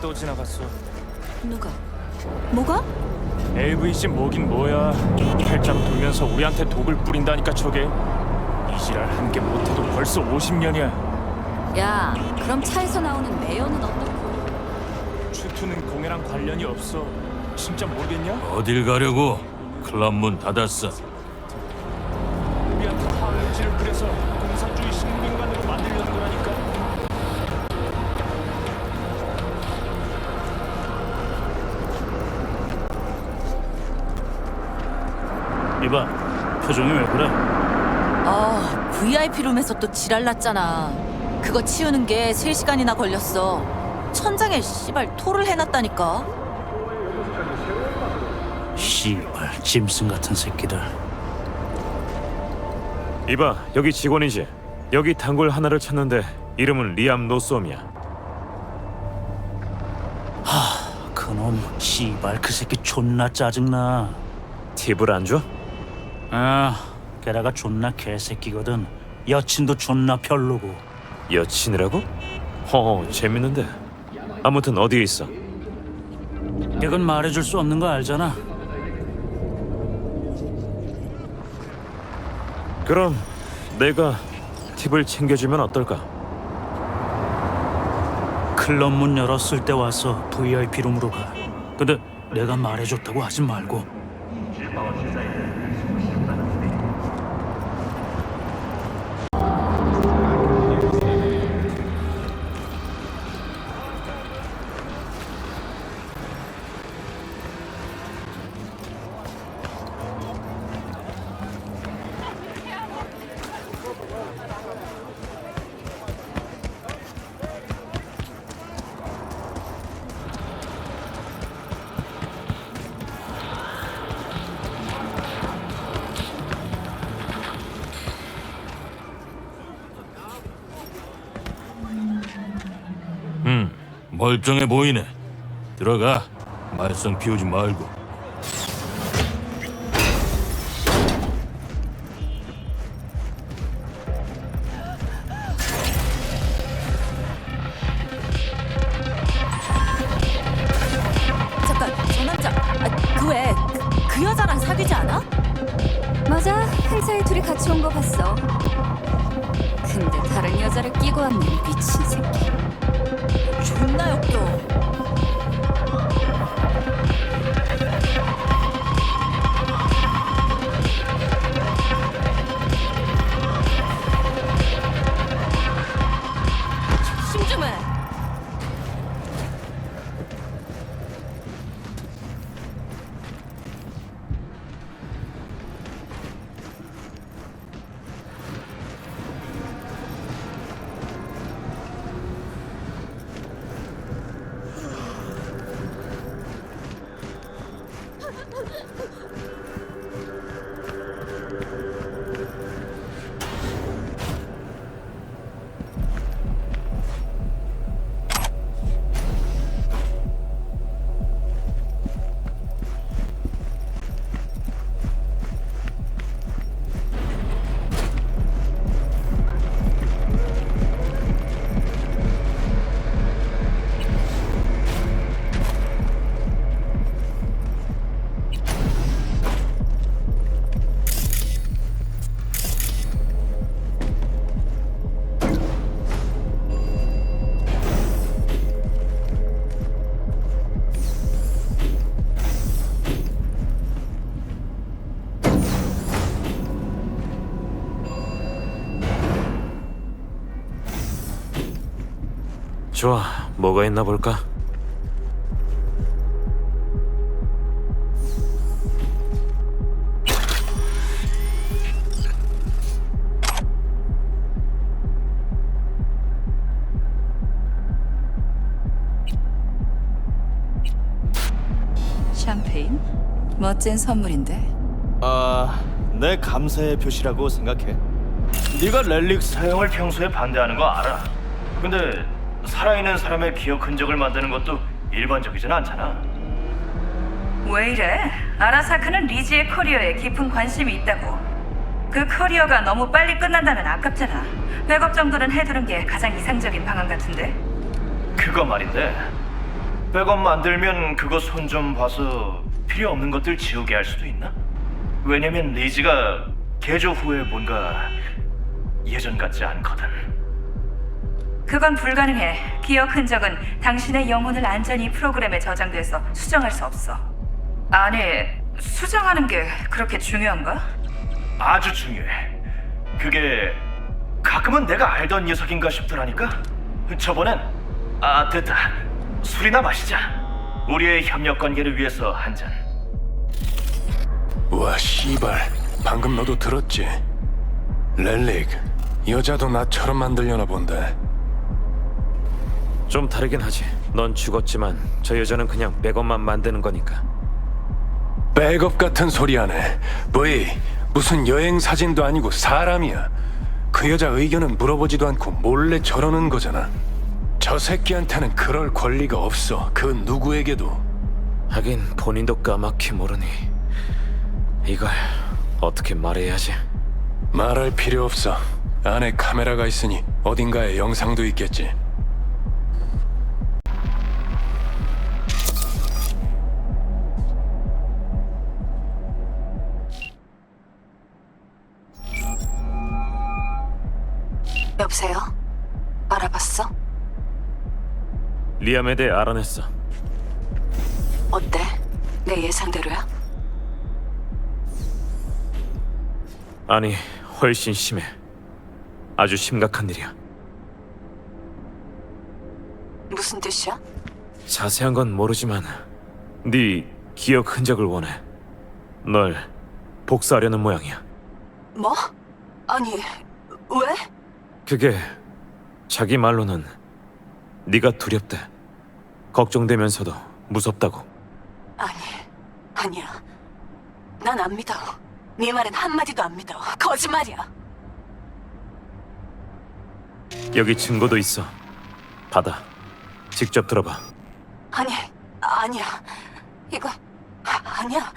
또 지나갔어. 누가? 뭐가? LVC 뭐긴 뭐야. 팔자로 돌면서 우리한테 독을 뿌린다니까 저게. 이 지랄 한게 못해도 벌써 50년이야. 야, 그럼 차에서 나오는 매연은 어떻고? 추투는 공해랑 관련이 없어. 진짜 모르겠냐? 어딜 가려고? 클럽 문 닫았어. 우리한테 타워지를 뿌려서 공산주의 식민관으로 만들려는 거라니까. 이봐 표정이 왜 그래? 아, VIP 룸에서 또 지랄 났잖아. 그거 치우는 게 3시간이나 걸렸어. 천장에 씨발 토를 해놨다니까. 씨발 짐승 같은 새끼들 이봐 여기 직원이지 여기 단골 하나를 찾는데 이름은 리암 노솜이야 그놈 씨발 그 새끼 존나 짜증나 팁을 안 줘? 아 게다가 존나 개새끼거든 여친도 존나 별로고 여친이라고? 허 재밌는데 아무튼 어디에 있어? 이건 말해줄 수 없는 거 알잖아 그럼 내가 팁을 챙겨주면 어떨까? 클럽 문 열었을 때 와서 VIP 룸으로 가 근데 내가 말해줬다고 하지 말고 멀쩡해 보이네. 들어가. 말썽 피우지 말고. 잠깐, 저 남자. 아, 그 왜? 그, 그 여자랑 사귀지 않아? 맞아, 회사에 둘이 같이 온 거 봤어. 근데 다른 여자를 끼고 왔네, 미친 새끼. 존나 역겨. 심 좋아 뭐가 있나 볼까? 샴페인? 멋진 선물인데. 아, 내 감사의 표시라고 생각해. 네가 렐릭 사용을 평소에 반대하는 거 알아. 근데 살아있는 사람의 기억 흔적을 만드는 것도 일반적이진 않잖아. 왜 이래? 아라사카는 리지의 커리어에 깊은 관심이 있다고. 그 커리어가 너무 빨리 끝난다면 아깝잖아. 백업 정도는 해두는 게 가장 이상적인 방안 같은데. 그거 말인데 백업 만들면 그거 손 좀 봐서 필요 없는 것들 지우게 할 수도 있나? 왜냐면 리지가 개조 후에 뭔가 예전 같지 않거든. 그건 불가능해. 기억 흔적은 당신의 영혼을 안전히 프로그램에 저장돼서 수정할 수 없어. 아니, 수정하는 게 그렇게 중요한가? 아주 중요해. 그게 가끔은 내가 알던 녀석인가 싶더라니까. 저번엔 아 됐다. 술이나 마시자. 우리의 협력 관계를 위해서 한 잔. 와 씨발 방금 너도 들었지? 렐릭 여자도 나처럼 만들려나 본데 좀 다르긴 하지. 넌 죽었지만 저 여자는 그냥 백업만 만드는 거니까. 백업 같은 소리 하네 뭐이 무슨 여행 사진도 아니고 사람이야. 그 여자 의견은 물어보지도 않고 몰래 저러는 거잖아. 저 새끼한테는 그럴 권리가 없어. 그 누구에게도. 하긴 본인도 까맣게 모르니 이걸 어떻게 말해야지? 말할 필요 없어. 안에 카메라가 있으니 어딘가에 영상도 있겠지 여보세요? 알아봤어? 리암에 대해 알아냈어. 어때? 내 예상대로야? 아니, 훨씬 심해. 아주 심각한 일이야. 무슨 뜻이야? 자세한 건 모르지만 네 기억 흔적을 원해. 널 복수하려는 모양이야. 뭐? 아니, 왜? 그게 자기 말로는 네가 두렵대. 걱정되면서도 무섭다고. 아니, 아니야. 난 안 믿어. 네 말은 한마디도 안 믿어. 거짓말이야. 여기 증거도 있어. 받아. 직접 들어봐. 아니, 아니야. 이거 아- 아니야.